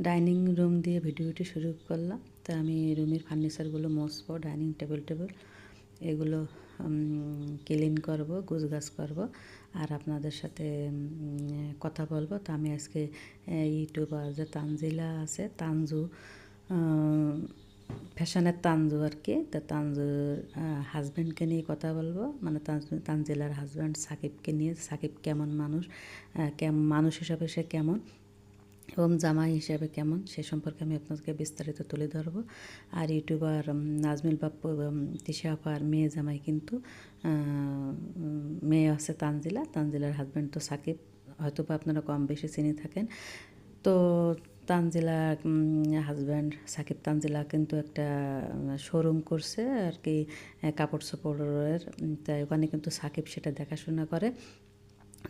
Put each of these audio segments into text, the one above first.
Dining room দিয়ে ভিডিওটি শুরু করলাম। তা আমি রুমের ফার্নিচারগুলো মসবো ডাইনিং টেবিল টেবিল, এগুলো ক্লিন করব, গুছগাছ করব। আর আপনাদের সাথে কথা বলব। তো আমি আজকে ইউটিউবার যে তানজিলা আছে, তানজু ফ্যাশনের তানজু আর কি। তা তানজুর হাজব্যান্ডকে নিয়ে কথা বলব। মানে তানজু- তানজিলার হাজব্যান্ড সাকিবকে নিয়ে, সাকিব কেমন মানুষ কেম- মানুষ হিসাবে সে কেমন? এবং জামাই হিসাবে কেমন, সে সম্পর্কে আমি আপনাদেরকে বিস্তারিত তুলে ধরবো। আর ইউটিউবার নাজমিল বাপ্পু এবং তিশা আপার মেয়ে জামাই কিন্তু মেয়ে আছে তানজিলা। তানজিলার হাজব্যান্ড তো সাকিব। হয়তো বা আপনারা কম বেশি চিনি থাকেন। তো তানজিলা হাজব্যান্ড সাকিব তানজিলা কিন্তু একটা শোরুম করছে আর কি কাপড় চোপড়ের। তাই ওখানে কিন্তু সাকিব সেটা দেখাশোনা করে।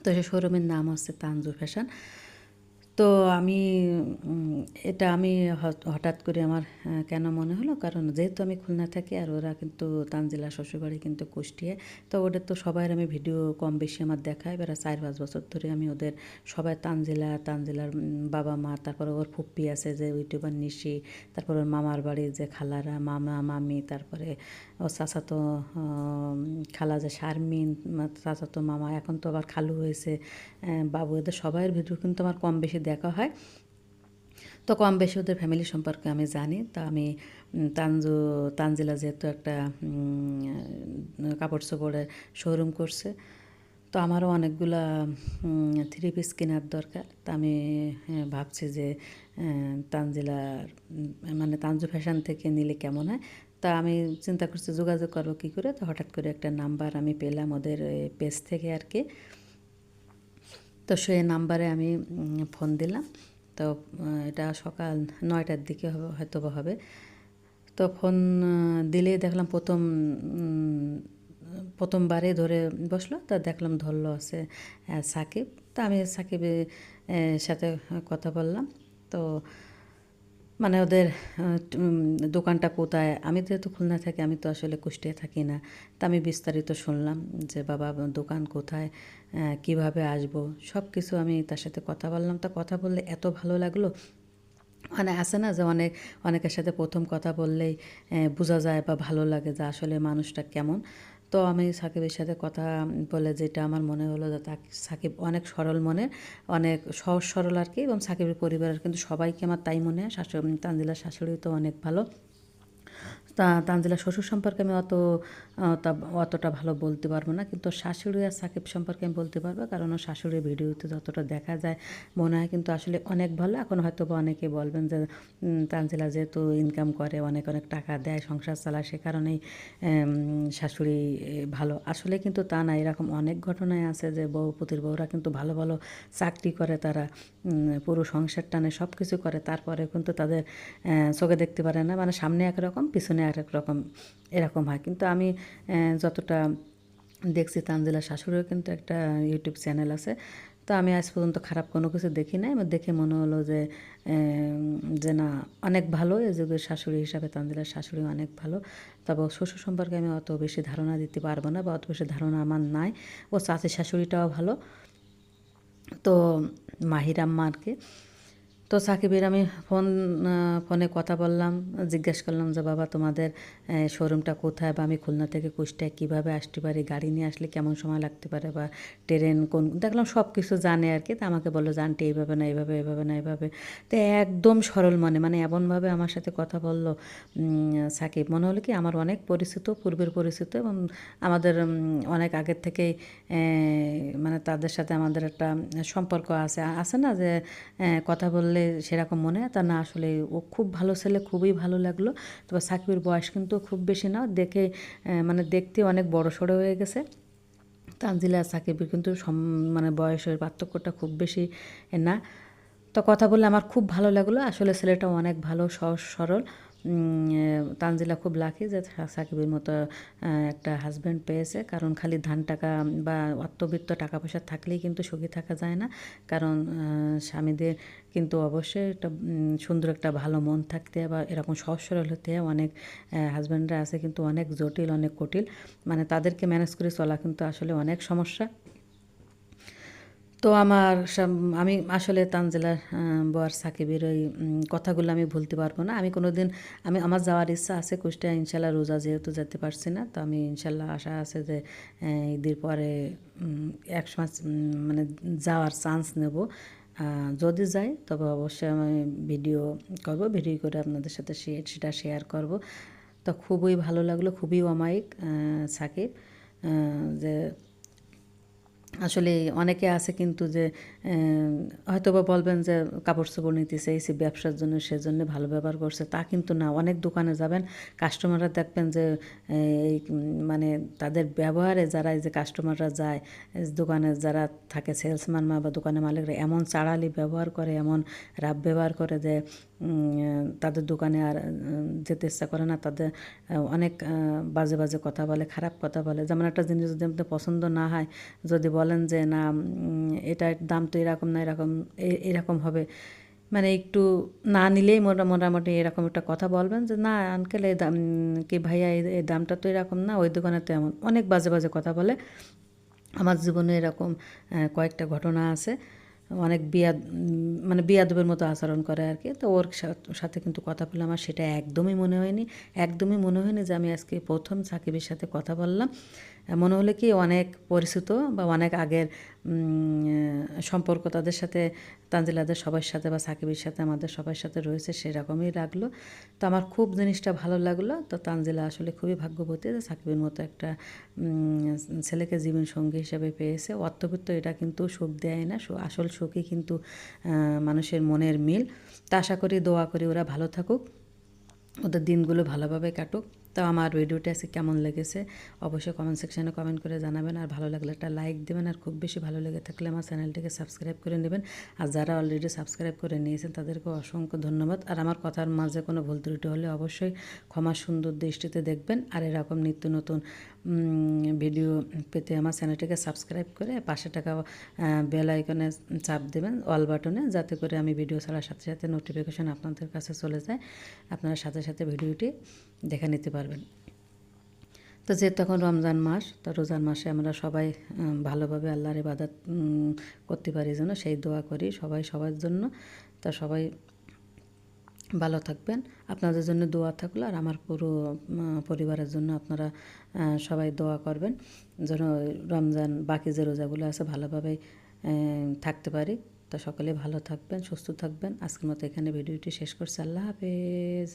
তো সে শোরুমের নাম হচ্ছে তানজু ফ্যাশন। তো আমি এটা আমি হঠাৎ করে আমার কেন মনে হলো? কারণ যেহেতু আমি খুলনা থাকি আর ওরা কিন্তু তানজিলা শ্বশুরবাড়ি কিন্তু কুষ্টিয়ে, তো ওদের তো সবাই আমি ভিডিও কম বেশি আমার দেখায়। এবার চার পাঁচ বছর ধরে আমি ওদের সবাই তানজিলা, তানজিলার বাবা মা, তারপরে ওর ফুপ্পি আছে যে ইউটিউবার নিশি, তারপর ওর মামার বাড়ির যে খালারা, মামা, মামি, তারপরে ও চাচাতো খালা যে শারমিন চাচাতো মামা, এখন তো আবার খালু হয়েছে। বাবু, এদের সবাইয়ের ভিডিও কিন্তু আমার কম বেশি দেখা হয়। তো কম বেশি ওদের ফ্যামিলি সম্পর্কে আমি জানি। তা আমি তানজু, তানজিলা যেহেতু একটা কাপড় চোপড়ের শোরুম করছে, তো আমারও অনেকগুলা থ্রি পিস কেনার দরকার। তা আমি ভাবছি যে তানজিলার মানে তানজু ফ্যাশন থেকে নিলে কেমন হয়? তা আমি চিন্তা করছি যোগাযোগ করব কী করে? তো হঠাৎ করে একটা নাম্বার আমি পেলাম ওদের পেজ থেকে আর কি। তো সে নাম্বারে আমি ফোন দিলাম। তো এটা সকাল নয়টার দিকে হয়তো হবে। তো ফোন দিলে দিলেই দেখলাম প্রথম প্রথমবারে ধরে বসল। তা দেখলাম ধরলো আছে সাকিব। তা আমি সাকিবের সাথে কথা বললাম। তো মানে ওদের দোকানটা কোথায়? আমি যেহেতু খুলনা থাকি, আমি তো আসলে কুষ্টিয়া থাকি না। তা আমি বিস্তারিত শুনলাম যে, বাবা, দোকান কোথায়? কীভাবে আসব? সব কিছু আমি তার সাথে কথা বললাম। তা কথা বললে এত ভালো লাগল। মানে আছে না যে, অনেক, অনেকের সাথে প্রথম কথা বললেই বোঝা যায় বা ভালো লাগে যে, আসলে মানুষটা কেমন। তো আমি সাকিবের সাথে কথা বলে যেটা আমার মনে হলো সাকিব অনেক সরল মনে অনেক সহজ সরল আর কি এবং সাকিবের পরিবারের কিন্তু সবাইকে আমার তাই মনে হয়। শাশুড়ি তানজিলার শাশুড়ি তো অনেক ভালো। তানজিলা শ্বশুর সম্পর্কে আমি অত অতটা ভালো বলতে পারব না। কিন্তু শাশুড়ি আর সাকিব সম্পর্কে আমি বলতে পারব, কারণ শাশুড়ির ভিডিওতে যতটা দেখা যায়, মনে হয় কিন্তু আসলে অনেক ভালো। এখন হয়তো বা অনেকে বলবেন যে তানজিলা যেহেতু ইনকাম করে, অনেক অনেক টাকা দেয়, সংসার চালায়, সে কারণেই শাশুড়ি ভালো। আসলে কিন্তু তা না, এরকম অনেক ঘটনায় আছে যে, বউ, পুতির বউরা কিন্তু ভালো ভালো চাকরি করে তারা পুরো সংসার টানে সব কিছু করে তারপরে কিন্তু তাদের চোখে দেখতে পারে না। মানে সামনে একরকম, পিছনে এক রকম, এরকম হয়। কিন্তু আমি যতটা দেখছি তানজিলা শাশুড়িও কিন্তু একটা ইউটিউব চ্যানেল আছে। তো আমি আজ পর্যন্ত খারাপ কোনো কিছু দেখি নাই। আমার দেখে মনে হলো যে যে না, অনেক ভালো। এই যুগের শাশুড়ি হিসাবে তানজিলার শাশুড়ি অনেক ভালো। তবে শ্বশুর সম্পর্কে আমি অত বেশি ধারণা দিতে পারব না বা অত বেশি ধারণা আমার নাই। ও চাচির শাশুড়িটাও ভালো। তো মাহিরাম্মা আর কি তো সাকিবের আমি ফোন ফোনে কথা বললাম, জিজ্ঞেস করলাম যে, বাবা, তোমাদের শোরুমটা কোথায় বা আমি খুলনা থেকে কুষ্টায় কীভাবে আসতে পারি? গাড়ি নিয়ে আসলে কেমন সময় লাগতে পারে বা ট্রেন কোন? দেখলাম সব কিছু জানে আর কি। তা আমাকে বলল জানটি এইভাবে না, এইভাবে এইভাবে না, এইভাবে। তো একদম সরল মনে মানে এমনভাবে আমার সাথে কথা বলল সাকিব। মনে হলো কি, আমার অনেক পরিচিত, পূর্বের পরিচিত এবং আমাদের অনেক আগের থেকেই মানে তাদের সাথে আমাদের একটা সম্পর্ক আছে। আছে না যে কথা বললে সেরকম মনে হয়। তা না, আসলে ও খুব ভালো ছেলে, খুবই ভালো লাগল। তবে সাকিবের বয়স কিন্তু খুব বেশি না। দেখে মানে দেখতে অনেক বড় সড়ো হয়ে গেছে। তানজিলা সাকিবের কিন্তু সম মানে বয়সের পার্থক্যটা খুব বেশি না। তো কথা বললে আমার খুব ভালো লাগল। আসলে ছেলেটা অনেক ভালো, সহজ, সরল। তানজিলা খুব লাকি যে সাকিবের মতো একটা হাজব্যান্ড পেয়েছে। কারণ খালি ধান টাকা বা অর্থবিত্ত টাকা পয়সা থাকলেই কিন্তু সুখী থাকা যায় না। কারণ স্বামীদের কিন্তু অবশ্যই একটা সুন্দর একটা ভালো মন থাকতে বা এরকম সহজ সরল হতে অনেক হাজব্যান্ডরা আছে কিন্তু অনেক জটিল, অনেক কঠিন। মানে তাদেরকে ম্যানেজ করে চলা কিন্তু আসলে অনেক সমস্যা। তো আমার আমি আসলে তানজিলার বয়ার সাকিবের ওই কথাগুলো আমি ভুলতে পারব না। আমি কোনো দিন আমি, আমার যাওয়ার ইচ্ছা আছে কুষ্টিয়া, ইনশাল্লাহ রোজা যেহেতু যেতে পারছি না, তো আমি ইনশাল্লাহ আশা আছে যে ঈদের পরে এক মাস মানে যাওয়ার চান্স নেব। যদি যাই, তবে অবশ্যই আমি ভিডিও করব, ভিডিও করে আপনাদের সাথে সেটা শেয়ার করব। তো খুবই ভালো লাগল, খুবই অমায়িক সাকিব যে আসলে অনেকে আছে কিন্তু যে হয়তো বা বলবেন যে কাপড় চোপড় নিতে চাইছি ব্যবসার জন্য সেজন্য ভালো ব্যবহার করছে, তা কিন্তু না। অনেক দোকানে যাবেন কাস্টমাররা দেখবেন যে এই মানে তাদের ব্যবহারে যারা এই যে কাস্টমাররা যায় দোকানে যারা থাকে সেলসম্যান মা বা দোকানের মালিকরা, এমন চাড়ালি ব্যবহার করে, এমন রাব ব্যবহার করে যে তাদের দোকানে আর যেতে ইচ্ছা করে না। তাদের অনেক বাজে বাজে কথা বলে, খারাপ কথা বলে। যেমন একটা জিনিস যদি আপনার পছন্দ না হয়, যদি বলেন যে, না এটার দাম তো এরকম না, এরকম এরকম হবে। মানে একটু না নিলেই মোটা, মোটামুটি এরকম একটা কথা বলবেন যে, না আনকেল এই দাম, কি ভাইয়া, এই দামটা তো এরকম না, ওই দোকানে তো এমন। অনেক বাজে বাজে কথা বলে। আমার জীবনে এরকম কয়েকটা ঘটনা আছে। অনেক বিয়া মানে বিয়াদবের মতো আচরণ করে আর কি তো ওর সাথে কিন্তু কথা বলে আমার সেটা একদমই মনে হয়নি। একদমই মনে হয়নি যে আমি আজকে প্রথম সাকিবের সাথে কথা বললাম। মনে হলো কি অনেক পরিচিত বা অনেক আগের সম্পর্ক তাদের সাথে, তানজিলাদের সবার সাথে বা সাকিবের সাথে, আমাদের সবার সাথে রয়েছে, সেরকমই লাগল। তো আমার খুব জিনিসটা ভালো লাগল। তো তানজিলা আসলে খুবই ভাগ্যবতী যে সাকিবের মতো একটা ছেলেকে জীবন সঙ্গী হিসেবে পেয়েছে। অর্থবিত্ত এটা কিন্তু সুখ দেয় না। আসল সুখই কিন্তু মানুষের মনের মিল। তা আশা করি, দোয়া করি ওরা ভালো থাকুক। ওদের দিনগুলো ভালোভাবে কাটুক। তো আমার ভিডিওটা আজকে কেমন লেগেছে অবশ্যই কমেন্ট সেকশানে কমেন্ট করে জানাবেন। আর ভালো লাগলে একটা লাইক দেবেন, আর খুব বেশি ভালো লেগে থাকলে আমার চ্যানেলটিকে সাবস্ক্রাইব করে নেবেন। আর যারা অলরেডি সাবস্ক্রাইব করে নিয়েছেন, তাদেরকে অসংখ্য ধন্যবাদ। আর আমার কথার মাঝে কোনো ভুল ত্রুটি হলে অবশ্যই ক্ষমা সুন্দর দৃষ্টিতে দেখবেন। আর এরকম নিত্য নতুন ভিডিও পেতে আমার চ্যানেলটিকে সাবস্ক্রাইব করে পাশে টাকা বেল আইকনে চাপ দেবেন অল বাটনে যাতে করে আমি ভিডিও ছাড়ার সাথে সাথে নোটিফিকেশান আপনাদের কাছে চলে যায়। আপনারা সাথে সাথে ভিডিওটি দেখে নিতে পারবেন। তো যেহেতু এখন রমজান মাস, তো রোজার মাসে আমরা সবাই ভালোভাবে আল্লাহর ইবাদত করতে পারি। যেন সেই দোয়া করি সবাই, সবার জন্য। তা সবাই ভালো থাকবেন। আপনাদের জন্য দোয়া থাকল আর আমার পুরো পরিবারের জন্য আপনারা সবাই দোয়া করবেন যেন রমজান, বাকি যে রোজাগুলো আছে ভালোভাবে থাকতে পারি। তো সকলে ভালো থাকবেন, সুস্থ থাকবেন। আজকের মতো এখানে ভিডিওটি শেষ করছি। আল্লাহ হাফেজ।